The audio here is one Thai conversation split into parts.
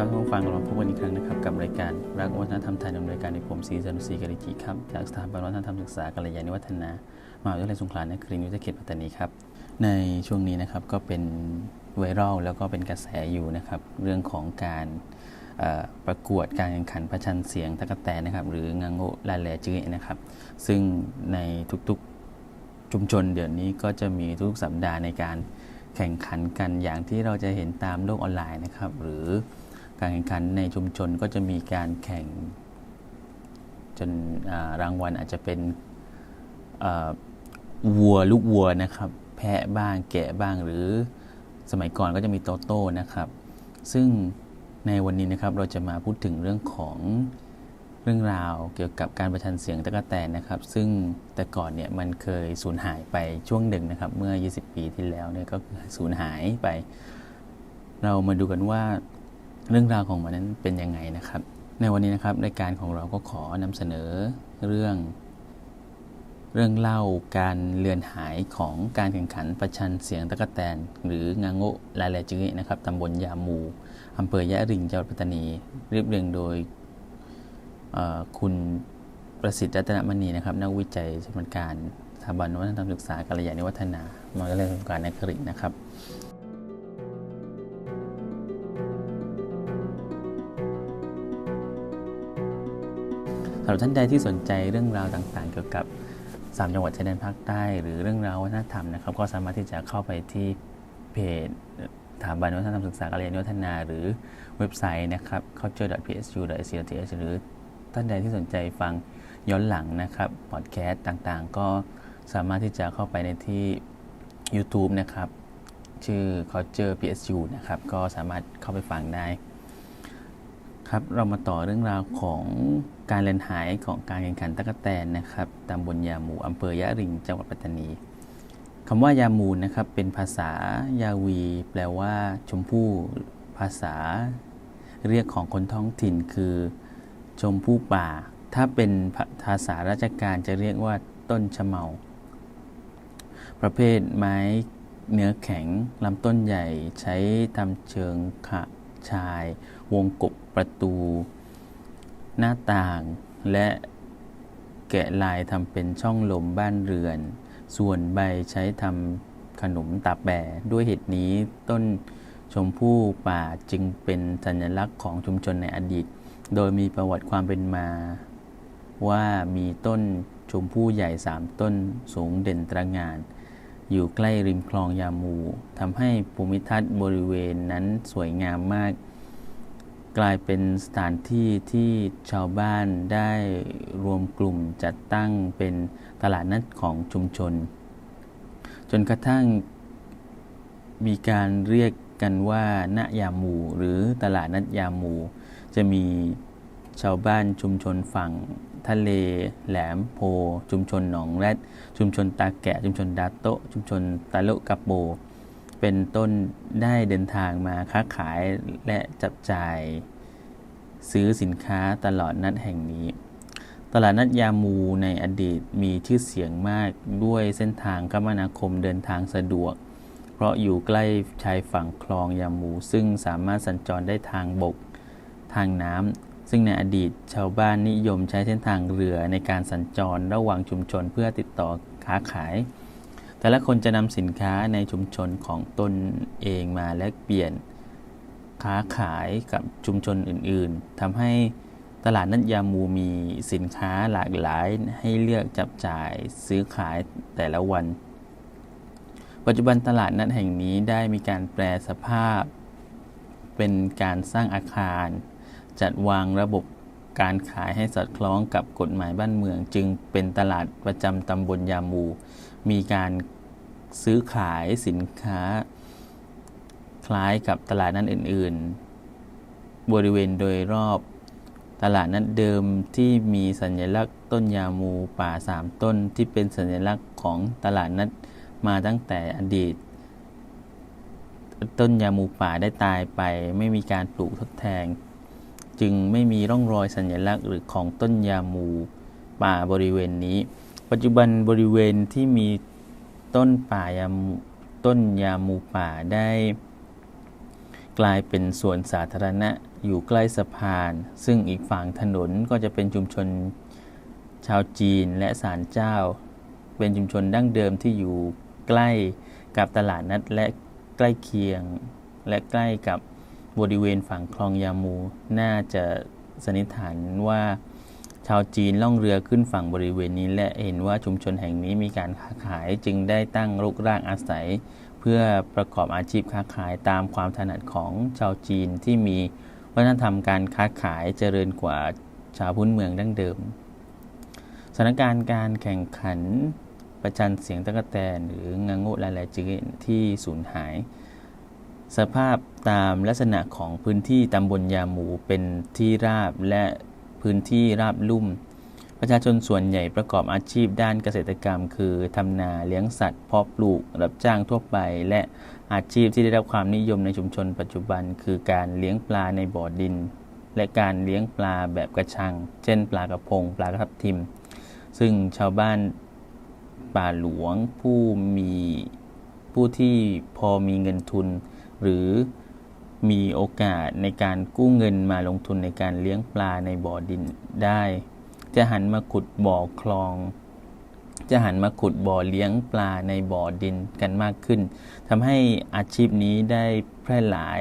ครับท่านผู้ฟังเราพบกันอีกครั้งนะครับกับรายการรักวัฒนธรรมไทยดำเนินการในผมศรีจันทร์ศรีกริจิครับจากสถาบันวัฒนธรรมศึกษากัลยาณิวัฒนามหาวิทยาลัยสงขลานครินทร์วิทยาเขตปัตตานีครับในช่วงนี้นะครับก็เป็นไวรัลแล้วก็เป็นกระแสอยู่นะครับเรื่องของการประกวดการแข่งขันประชันเสียงตะกแตนนะครับหรืองางโงลาแลจื้อนะครับ ซึ่งในทุกๆชุมชนเดี๋ยวนี้ก็จะมีทุกสัปดาห์ในการแข่งขันกันอย่างที่เราจะเห็นตามโลกออนไลน์นะครับ หรือ การแข่งขันในชุมชนก็จะมีการแข่ง จนรางวัลอาจจะเป็นวัวลูกวัวนะครับ แพะบ้างแกะบ้างหรือสมัยก่อนก็จะมีโตโต้นะครับ ซึ่งในวันนี้นะครับเราจะมาพูดถึงเรื่องของเรื่องราวเกี่ยวกับการประชันเสียงตะกแตนนะครับ ซึ่งแต่ก่อนเนี่ยมันเคยสูญหายไปช่วงหนึ่งนะครับ เมื่อ 20 ปีที่แล้วเนี่ยก็สูญหายไป เรามาดูกันว่า เรื่องราวของมันนั้นเป็นยังไงนะครับ ในวันนี้นะครับรายการของเราก็ขอนำเสนอเรื่อง เรื่องเล่าการเลือนหายของการแข่งขันประชันเสียงตะกแตน หรืองางโงลาแลจื้อนะครับตำบลยามูอำเภอยะริงจังหวัดปัตตานีเรียบเรียงโดยคุณประสิทธิ์รัตนมณีนะครับ นักวิจัยชำนาญการสถาบันวัฒนธรรมศึกษากัลยาณิวัฒนามหาวิทยาลัยสงขลานครินทร์นะครับ สำหรับท่านใดที่สนใจเรื่องราวต่างๆ เกี่ยวกับ3จังหวัดชายแดนภาคใต้ หรือเรื่องราววัฒนธรรมนะครับ ก็สามารถที่จะเข้าไปที่เพจสถาบันวัฒนธรรมศึกษาการเรียนวัฒนาหรือเว็บไซต์นะครับ culture.psu.ac.th หรือท่านใดที่สนใจฟังย้อนหลังนะครับพอดแคสต์ต่างๆ ก็สามารถที่จะเข้าไปในที่ YouTube นะครับ ชื่อ culture psu นะครับ ก็สามารถเข้าไปฟังได้ ครับเรามาต่อเรื่องราวของการเล่นหายของการแข่งขันตะกแตนนะครับตำบลยาหมูอำเภอยะริงจังหวัดปัตตานีคำว่ายามูนะครับเป็นภาษายาวี แปลว่า ชมพู่ภาษา เรียกของคนท้องถิ่นคือ ชมพู่ป่า ถ้าเป็นภาษาราชการจะเรียกว่าต้นชะเมา ประเภทไม้เนื้อแข็งลำต้นใหญ่ใช้ทำเชิงขะชาย วงกบประตู หน้าต่าง และแกะลายทำเป็นช่องลมบ้านเรือน ส่วนใบใช้ทำขนมตาแบะด้วยเหตุนี้ต้นชมพู่ป่าจึงเป็นสัญลักษณ์ของชุมชนในอดีต โดยมีประวัติความเป็นมา ว่ามีต้นชมพู่ใหญ่สามต้นสูงเด่นตระงาน อยู่ใกล้ริมคลองยามูทำให้ภูมิทัศน์บริเวณนั้นสวยงามมาก กลายเป็นสถานที่ที่ชาวบ้านได้รวมกลุ่มจัดตั้งเป็นตลาดนัดของชุมชน จนกระทั่งมีการเรียกกันว่าณยามูหรือตลาดนัดยามู จะมีชาวบ้านชุมชนฝั่งทะเล แหลมโพ ชุมชนหนองแรด ชุมชนตาแกะ ชุมชนดาโตชุมชนตาโลกะโป เป็นต้นได้เดินทางมาค้าขายและจับจ่ายซื้อสินค้าตลอดนัดแห่งนี้ ตลาดนัดยามูในอดีตมีชื่อเสียงมากด้วยเส้นทางคมนาคมเดินทางสะดวก เพราะอยู่ใกล้ชายฝั่งคลองยามูซึ่งสามารถสัญจรได้ทางบก ทางน้ำซึ่งในอดีตชาวบ้านนิยมใช้เส้นทางเรือในการสัญจรระหว่างชุมชนเพื่อติดต่อค้าขาย แต่ละคนจะนำสินค้าในชุมชนของตนเองมาแลกเปลี่ยนค้าขายกับชุมชนอื่นๆทำให้ตลาดนัดยามูมีสินค้าหลากหลายให้เลือกจับจ่ายซื้อขายแต่ละวัน ปัจจุบันตลาดนัดแห่งนี้ได้มีการแปลสภาพ เป็นการสร้างอาคาร จัดวางระบบการขายให้สอดคล้องกับกฎหมายบ้านเมือง จึงเป็นตลาดประจำตำบลยามู มีการ ซื้อขายสินค้า คล้ายกับตลาดนั้นอื่น ๆ บริเวณโดยรอบตลาดนั้นเดิมที่มีสัญลักษณ์ต้นยามูป่าสามต้นที่เป็นสัญลักษณ์ของตลาดนั้นมาตั้งแต่อดีต ต้นยามูป่าได้ตายไปไม่มีการปลูกทดแทนจึงไม่มีร่องรอยสัญลักษณ์หรือของต้นยามูป่าบริเวณนี้ ปัจจุบันบริเวณที่มี ต้นป่ายามูต้นยามูป่าได้กลายเป็นสวนสาธารณะอยู่ใกล้สะพาน ซึ่งอีกฝั่งถนนก็จะเป็นชุมชนชาวจีนและศาลเจ้า เป็นชุมชนดั้งเดิมที่อยู่ใกล้กับตลาดนัดและใกล้เคียง และใกล้กับบริเวณฝั่งคลองยามู น่าจะสันนิษฐานว่า ชาวจีนล่องเรือขึ้นฝั่งบริเวณนี้ และเห็นว่าชุมชนแห่งนี้มีการค้าขายจึงได้ตั้งรกรากอาศัย เพื่อประกอบอาชีพค้าขายตามความถนัดของชาวจีนที่มีวัฒนธรรมการค้าขายเจริญกว่าชาวพื้นเมืองดั้งเดิมสถานการณ์การแข่งขันประจันเสียงตะกะแตนหรืองงโงลาแลจือที่สูญหาย สภาพตามลักษณะของพื้นที่ตำบลยาหมูเป็นที่ราบและ พื้นที่ราบลุ่ม ประชาชนส่วนใหญ่ประกอบอาชีพด้านเกษตรกรรม คือทำนาเลี้ยงสัตว์เพาะปลูก รับจ้างทั่วไป และอาชีพที่ได้รับความนิยมในชุมชนปัจจุบัน คือการเลี้ยงปลาในบ่อดิน และการเลี้ยงปลาแบบกระชัง เช่น ปลากระพง ปลากระทับทิม ซึ่งชาวบ้านป่าหลวงผู้มีผู้ที่พอมีเงินทุน หรือ มีโอกาสในการกู้เงินมาลงทุนในการเลี้ยงปลาในบ่อดินได้ จะหันมาขุดบ่อคลอง จะหันมาขุดบ่อเลี้ยงปลาในบ่อดินกันมากขึ้นทำให้อาชีพนี้ได้แพร่หลาย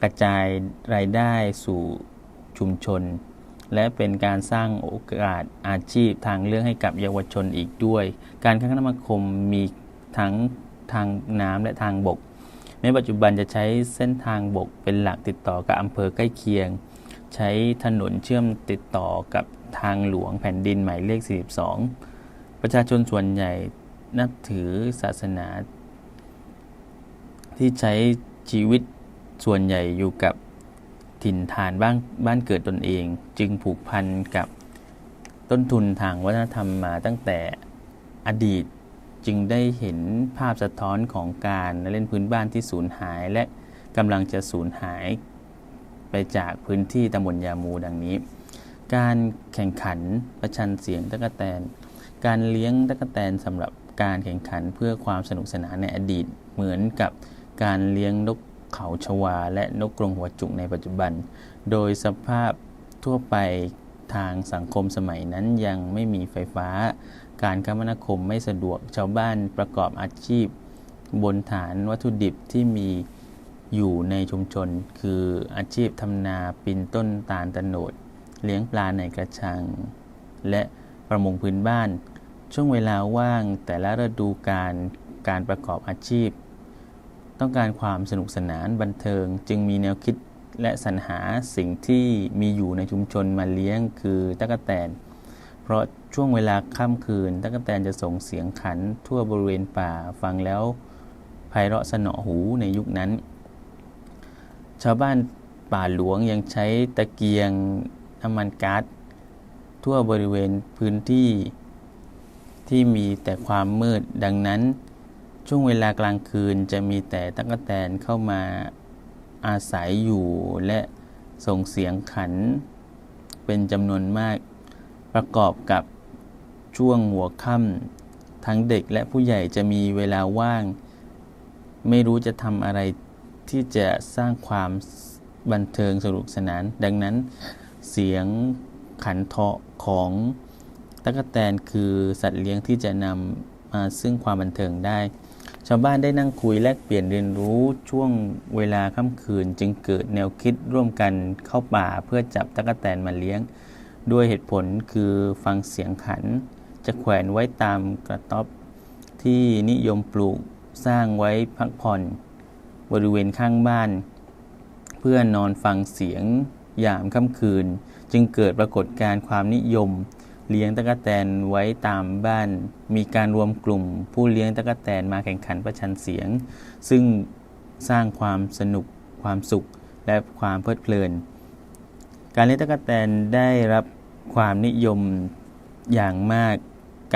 กระจายรายได้สู่ชุมชน และเป็นการสร้างโอกาสอาชีพทางเลือกให้กับเยาวชนอีกด้วย การคมนาคมมีทั้งทางน้ำและทางบก ในปัจจุบันจะใช้เส้นทางบกเป็นหลักติดต่อกับอำเภอใกล้เคียง ใช้ถนนเชื่อมติดต่อกับทางหลวงแผ่นดินหมายเลข 42 ประชาชนส่วนใหญ่นับถือศาสนา ที่ใช้ชีวิตส่วนใหญ่อยู่กับถิ่นฐานบ้านบ้านเกิดตนเอง จึงผูกพันกับต้นทุนทางวัฒนธรรมมาตั้งแต่อดีต จึงได้เห็นภาพสะท้อนของการเล่นพื้นบ้านที่สูญหาย และกำลังจะสูญหายไปจากพื้นที่ตำบลยามูดังนี้ การแข่งขันประชันเสียงตะกะแตน การเลี้ยงตะกะแตนสำหรับการแข่งขันเพื่อความสนุกสนานในอดีต เหมือนกับการเลี้ยงนกเขาชวา และนกกรงหัวจุกในปัจจุบัน โดยสภาพทั่วไปทางสังคมสมัยนั้นยังไม่มีไฟฟ้า การคมนาคมไม่สะดวก ชาวบ้านประกอบอาชีพ บนฐานวัตถุดิบที่มีอยู่ในชุมชน คืออาชีพทำนาปินต้นตาลตะโนด เลี้ยงปลาในกระชัง และประมงพื้นบ้าน ช่วงเวลาว่างแต่ละฤดูการการประกอบอาชีพ ต้องการความสนุกสนานบันเทิงจึงมีแนวคิดและสรรหาสิ่งที่มีอยู่ในชุมชนมาเลี้ยงคือตะกะแตน เพราะช่วงเวลาค่ำคืนตั๊กแตนจะส่งเสียงขันทั่วบริเวณป่าฟังแล้วไพเราะสนอหูในยุคนั้น ชาวบ้านป่าหลวงยังใช้ตะเกียงน้ำมันก๊าซทั่วบริเวณพื้นที่ที่มีแต่ความมืดดังนั้น ช่วงเวลากลางคืนจะมีแต่ตั๊กแตนเข้ามาอาศัยอยู่และส่งเสียงขันเป็นจำนวนมาก ประกอบกับช่วงหัวค่ำทั้งเด็กและผู้ใหญ่จะมีเวลาว่าง ไม่รู้จะทำอะไรที่จะสร้างความบันเทิงสนุกสนาน ดังนั้นเสียงขันเทาะของตะกแตนคือสัตว์เลี้ยงที่จะนำมาซึ่งความบันเทิงได้ ชาวบ้านได้นั่งคุยแลกเปลี่ยนเรียนรู้ช่วงเวลาค่ำคืน จึงเกิดแนวคิดร่วมกันเข้าป่าเพื่อจับตะกแตนมาเลี้ยง ด้วยเหตุผลคือฟังเสียงขัน จะแขวนไว้ตามกระต๊อบ ที่นิยมปลูกสร้างไว้พักผ่อน บริเวณข้างบ้าน เพื่อนอนฟังเสียงยามค่ำคืน จึงเกิดปรากฏการณ์ความนิยม เลี้ยงตะกแตนไว้ตามบ้าน มีการรวมกลุ่ม ผู้เลี้ยงตะกแตนมาแข่งขันประชันเสียง ซึ่งสร้างความสนุก ความสุข และความเพลิดเพลิน การเลี้ยงตะกแตนได้รับ ความนิยมอย่างมาก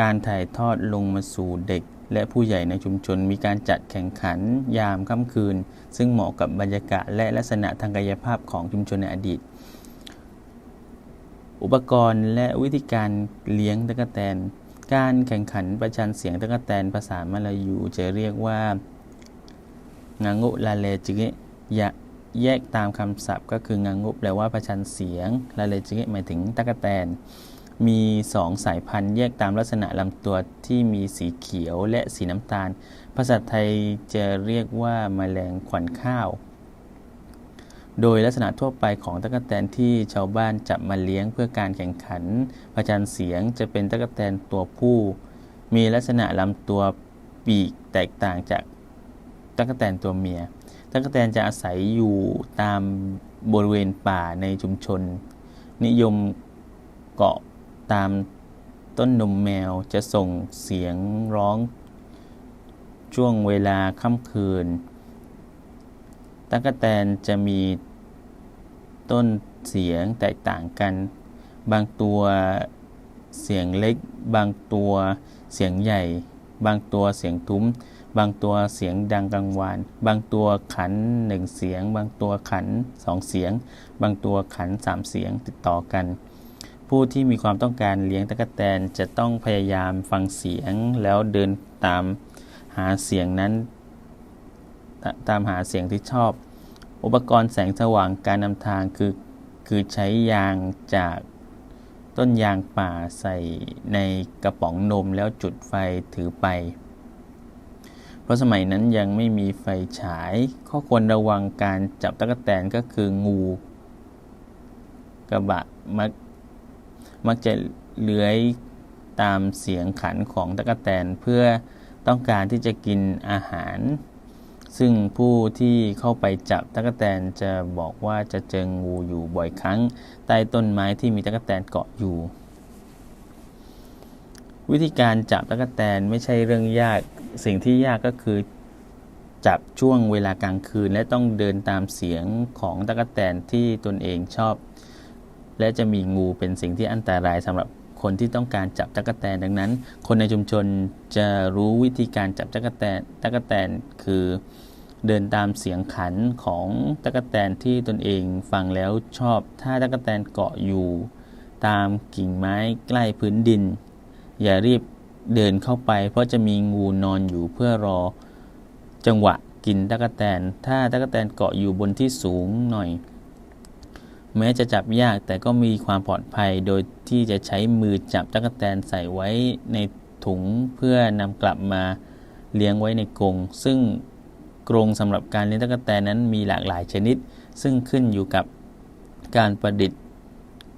การถ่ายทอดลงมาสู่เด็ก และผู้ใหญ่ในชุมชน มีการจัดแข่งขันยามค่ำคืน ซึ่งเหมาะกับบรรยากาศและลักษณะทางกายภาพของชุมชนในอดีต อุปกรณ์และวิธีการเลี้ยงตะกแตน การแข่งขันประชันเสียงตะกแตนภาษามลายูจะเรียกว่างาโงลาเลจิเกยะ แยกตามคำศัพท์ ก็คืองางุแปลว่าประชันเสียงและเลยจึงหมายถึงตะกแตน มีสองสายพันธุ์แยกตามลักษณะลำตัวที่มีสีเขียวและสีน้ำตาล ภาษาไทยจะเรียกว่ามาแมลงขวัญข้าว โดยลักษณะทั่วไปของตะกแตนที่ชาวบ้านจับมาเลี้ยงเพื่อการแข่งขัน ประชันเสียงจะเป็นตะกแตนตัวผู้ มีลักษณะลำตัวปีกแตกต่างจากตะกแตนตัวเมีย ตะกแตนจะอาศัยอยู่ตามบริเวณป่าในชุมชน นิยมเกาะตามต้นนมแมวจะส่งเสียงร้อง ช่วงเวลาค่ำคืนตะกแตนจะมีต้นเสียงแตกต่างกัน บางตัวเสียงเล็ก บางตัวเสียงใหญ่ บางตัวเสียงทุ้ม บางตัวเสียงดังกลางวาน บางตัวขันหนึ่งเสียง บางตัวขันสองเสียง บางตัวขันสามเสียงติดต่อกัน ผู้ที่มีความต้องการเลี้ยงตะกแตนจะต้องพยายามฟังเสียงแล้วเดินตามหาเสียงนั้น ตามหาเสียงที่ชอบ อุปกรณ์แสงสว่างการนำทางคือคือใช้ยางจากต้นยางป่าใส่ในกระป๋องนมแล้วจุดไฟถือไป เพราะสมัยนั้นยังไม่มีไฟฉาย ข้อควรระวังการจับตะกแตนก็คืองูกระบะมักมักจะเลื้อยตามเสียงขันของตะกแตนเพื่อต้องการที่จะกินอาหาร ซึ่งผู้ที่เข้าไปจับตะกแตนจะบอกว่าจะเจองูอยู่บ่อยครั้งใต้ต้นไม้ที่มีตะกแตนเกาะอยู่ วิธีการจับตะกแตนไม่ใช่เรื่องยาก สิ่งที่ยากก็คือจับช่วงเวลากลางคืน และต้องเดินตามเสียงของตะกแตนที่ตนเองชอบ และจะมีงูเป็นสิ่งที่อันตรายสำหรับคนที่ต้องการจับตะกแตนดังนั้น คนในชุมชนจะรู้วิธีการจับตะกแตนตะกแตนคือเดินตามเสียงขันของตะกแตนที่ตนเองฟังแล้วชอบ ถ้าตะกแตนเกาะอยู่ ตามกิ่งไม้ใกล้พื้นดิน อย่ารีบเดินเข้าไป เพราะจะมีงูนอนอยู่เพื่อรอจังหวะกินตะกแตน ถ้าตะกแตนเกาะอยู่บนที่สูงหน่อย แม้จะจับยากแต่ก็มีความปลอดภัยโดยที่จะใช้มือจับตะกแตนใส่ไว้ในถุงเพื่อนำกลับมาเลี้ยงไว้ในกรงซึ่งกรงสำหรับการเลี้ยงตะกแตนนั้นมีหลากหลายชนิด ซึ่งขึ้นอยู่กับการประดิษฐ์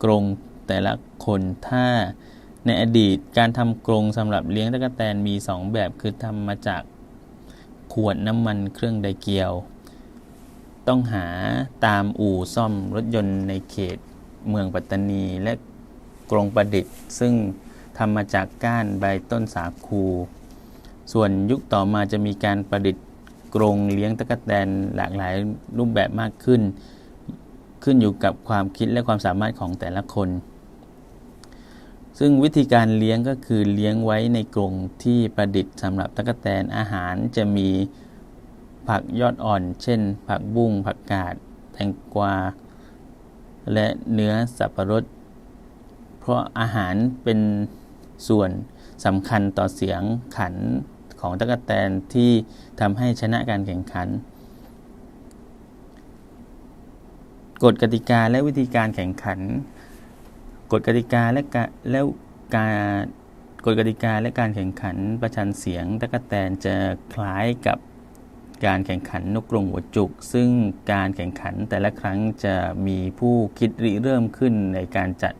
กรงแต่ละคนถ้า ในอดีตการทำกรงสำหรับเลี้ยงตะกแตนมี 2 แบบคือทำมาจากขวดน้ำมันเครื่องไดเกียว ต้องหาตามอู่ซ่อมรถยนต์ในเขตเมืองปัตตานี และกรงประดิษฐ์ ซึ่งทำมาจากก้านใบต้นสาคู ส่วนยุคต่อมาจะมีการประดิษฐ์กรงเลี้ยงตะกแตนหลากหลายรูปแบบมากขึ้น ขึ้นอยู่กับความคิดและความสามารถของแต่ละคน ซึ่งวิธีการเลี้ยงก็คือเลี้ยงไว้ในกรงที่ประดิษฐ์สำหรับตะกแตนอาหารจะมีผักยอดอ่อน เช่น ผักบุ้งผักกาด แตงกวา และเนื้อสับปะรด เพราะอาหารเป็นส่วนสำคัญต่อเสียงขันของตะกแตนที่ทำให้ชนะการแข่งขัน กฎกติกาและวิธีการแข่งขัน กฎกติกาและการแล้วการกฎกติกาและการแข่งขันประชันเสียงตะกแตนจะคล้ายกับการแข่งขันนกกรงหัวจุก ซึ่งการแข่งขันแต่ละครั้งจะมีผู้คิดริเริ่มขึ้นในการจัด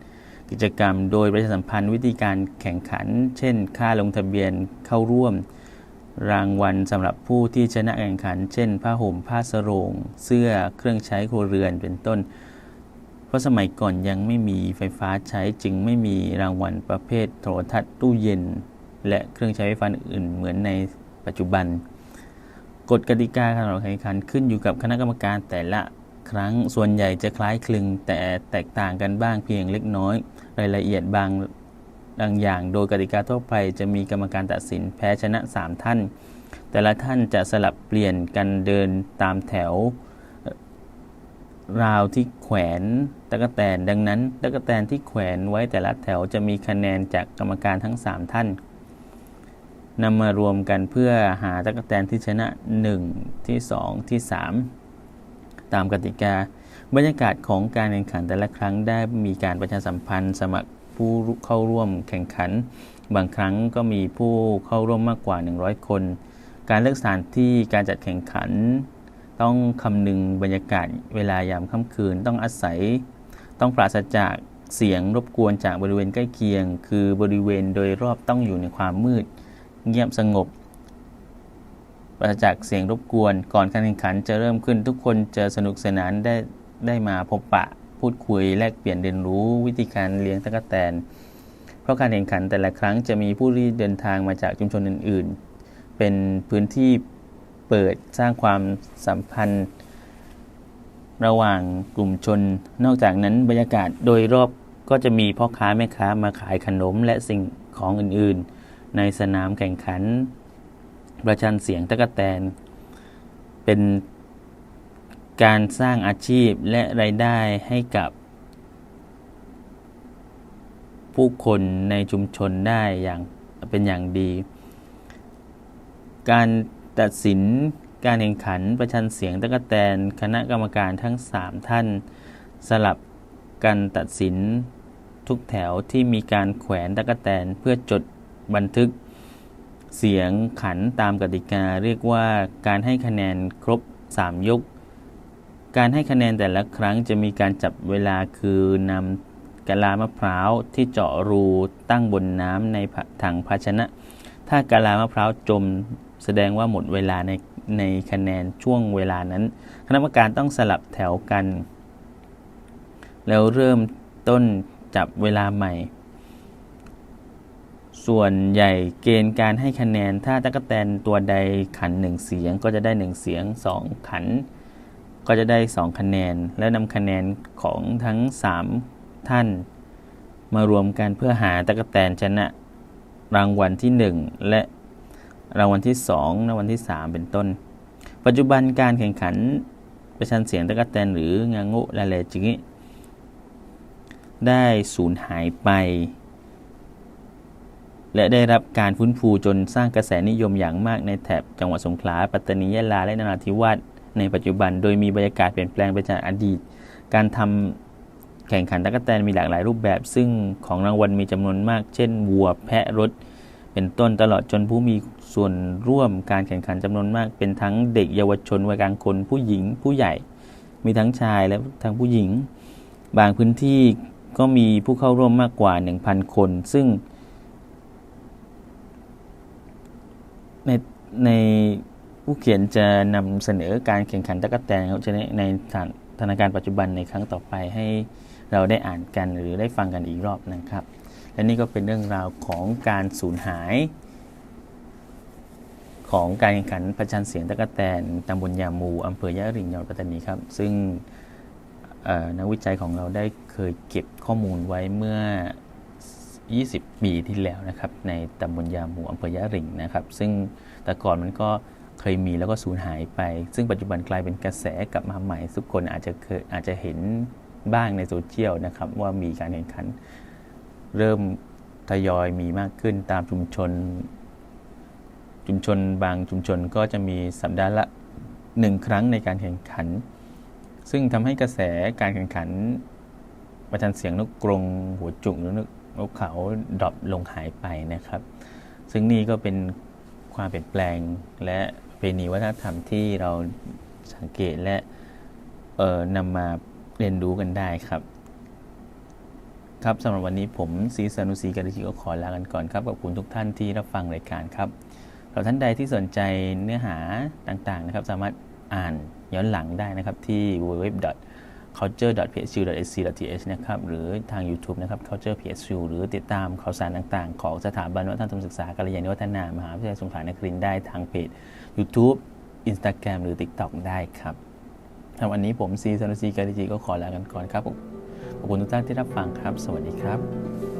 กิจกรรม โดยประชาสัมพันธ์วิธีการแข่งขัน เช่น ค่าลงทะเบียนเข้าร่วม รางวัลสำหรับผู้ที่ชนะแข่งขัน เช่น ผ้าห่มผ้าสรง เสื้อเครื่องใช้ครัวเรือนเป็นต้น ราะสมัยก่อนยังไม่มีไฟฟ้าใช้จึงไม่มีรางวัลประเภทโทรทัศน์ตู้เย็น และเครื่องใช้ไฟฟ้าอื่น เหมือนในปัจจุบัน กฎกติกาการแข่งขันขึ้นอยู่กับคณะกรรมการแต่ละครั้งส่วนใหญ่จะคล้ายคลึงแต่แตกต่างกันบ้างเพียงเล็กน้อย รายละเอียดบางบางอย่าง โดยกติกาทั่วไปจะมีกรรมการตัดสินแพ้ชนะ 3 ท่าน แต่ละท่านจะสลับเปลี่ยนกันเดินตามแถว ราวที่แขวนตะกแตนดังนั้นตะกแตนที่แขวนไว้แต่ละแถวจะมีคะแนนจากกรรมการทั้ง 3 ท่านนำมารวมกันเพื่อหาตะกแตนที่ชนะ 1 ที่ 2 ที่3ตตามกติกา บรรยากาศของการแข่งขันแต่ละครั้งได้มีการประชาสัมพันธ์ สมัครผู้เข้าร่วมแข่งขัน บางครั้งก็มีผู้เข้าร่วมมากกว่า 100 คน การเลือกสถานที่การจัดแข่งขัน ต้องคำนึงบรรยากาศเวลายามค่ำคืน ต้องอาศัย ต้องปราศจากเสียงรบกวนจากบริเวณใกล้เคียง คือบริเวณโดยรอบต้องอยู่ในความมืด เงียบสงบ ปราศจากเสียงรบกวน ก่อนการแข่งขันจะเริ่มขึ้น ทุกคนจะสนุกสนานได้ได้มาพบปะ พูดคุยแลกเปลี่ยนเรียนรู้ วิธีการเลี้ยงตะกแตน เพราะการแข่งขันแต่ละครั้งจะมีผู้ที่เดินทางมาจากชุมชนอื่น ๆ เป็นพื้นที่ เปิดสร้างความสัมพันธ์ ระหว่างกลุ่มชน นอกจากนั้นบรรยากาศโดยรอบก็จะมีพ่อค้าแม่ค้ามาขายขนมและสิ่งของอื่นๆ ในสนามแข่งขัน ประชันเสียงตะกแตน เป็นการสร้างอาชีพและรายได้ให้กับ ผู้คนในชุมชนได้อย่างเป็นอย่างดี การ ตัดสินการแข่งขันประชันเสียงตะกแตนคณะกรรมการทั้ง 3 ท่าน สลับกันตัดสินทุกแถวที่มีการแขวนตะกแตนเพื่อจดบันทึกเสียงขันตามกติกาเรียกว่าการให้คะแนนครบ 3 ยก การให้คะแนนแต่ละครั้งจะมีการจับเวลาคือนำกะลามะพร้าวที่เจาะรูตั้งบนน้ำในถังภาชนะ ถ้ากะลามะพร้าวจม แสดงว่าหมดเวลาในในคะแนนช่วงเวลานั้น คณะกรรมการต้องสลับแถวกัน แล้วเริ่มต้นจับเวลาใหม่ ส่วนใหญ่เกณฑ์การให้คะแนน ถ้าตะกแตนตัวใดขันหนึ่งเสียงก็จะได้หนึ่งเสียงสองขัน ก็จะได้สองคะแนน แล้วนำคะแนนของทั้งสามท่านมารวมกันเพื่อหาตะกแตนชนะรางวัลที่หนึ่งและ รางวัลที่2รางวัลที่ 3 เป็นต้น ปัจจุบันการแข่งขันประชันเสียงตะกแตนหรืองางุลาเลจิงิได้สูญหายไป และได้รับการฟื้นฟูจนสร้างกระแสนิยมอย่างมากในแถบจังหวัดสงขลา ปัตตานียะลาและนราธิวาสในปัจจุบัน โดยมีบรรยากาศเปลี่ยนแปลงไปจากอดีต การทำแข่งขันตะกแตนมีหลากหลายรูปแบบ ซึ่งของรางวัลมีจำนวนมาก เช่นวัว แพะรถ เป็นต้นตลอดจนผู้มีส่วนร่วมการแข่งขันจำนวนมาก เป็นทั้งเด็กเยาวชนวัยกลางคนผู้หญิงผู้ใหญ่ มีทั้งชายและทั้งผู้หญิง บางพื้นที่ก็มีผู้เข้าร่วมมากกว่า 1,000 คน ซึ่ง ในในผู้เขียนจะนำเสนอการแข่งขันตะกแตนเขาจะในสถานการณ์ปัจจุบันในครั้งต่อไปให้เราได้อ่านกันหรือได้ฟังกันอีกรอบนะครับ และนี่ก็เป็นเรื่องราวของการสูญหาย ของการแข่งขันประชันเสียงตะกแตนตำบลยามูอำเภอยะริงจังหวัดปัตตานีครับ ซึ่งนักวิจัยของเราได้เคยเก็บข้อมูลไว้เมื่อ 20 ปีที่แล้วนะครับ ในตำบลยาหมูอำเภอยะริงนะครับ ซึ่งแต่ก่อนมันก็เคยมีแล้วก็สูญหายไป ซึ่งปัจจุบันกลายเป็นกระแสกลับมาใหม่ ทุกคนอาจจะเคยอาจจะเห็นบ้างในโซเชียลนะครับ ว่ามีการแข่งขัน เริ่มทยอยมีมากขึ้นตามชุมชน ชุมชนบางชุมชนก็จะมีสัปดาห์ละหนึ่งครั้งในการแข่งขัน ซึ่งทำให้กระแสการแข่งขัน ประชันเสียงนกกรงหัวจุกหรือนกเขาดรอปลงหายไปนะครับ ซึ่งนี่ก็เป็นความเปลี่ยนแปลงและเป็นนีวัฒนธรรมที่เราสังเกตและนำมาเรียนรู้กันได้ครับ ครับสำหรับวันนี้ผมซีสานุสีกัิชิก็ขอลากันก่อนครับขอบคุณทุกท่านที่รับฟังรายการครับสำหรับท่านใดที่สนใจเนื้อหาต่างๆนะครับสามารถอ่านย้อนหลังได้นะครับที่ www culture.psu.ac.th นะครับหรือทาง YouTube นะครับ culture psu หรือติดตามข่าวสารต่างๆ ของสถาบันวัฒนธรรมศึกษาการเรียนวัฒนามหาวิทยาลัยสงขลานครินได้ทางเพจ YouTube Instagram หรือ TikTok ได้ครับสำหรับวันนี้ผมซีซานุซีการิจีก็ขอลากันก่อนครับ อบคุณทุกท่านที่รับฟังครับ สวัสดีครับ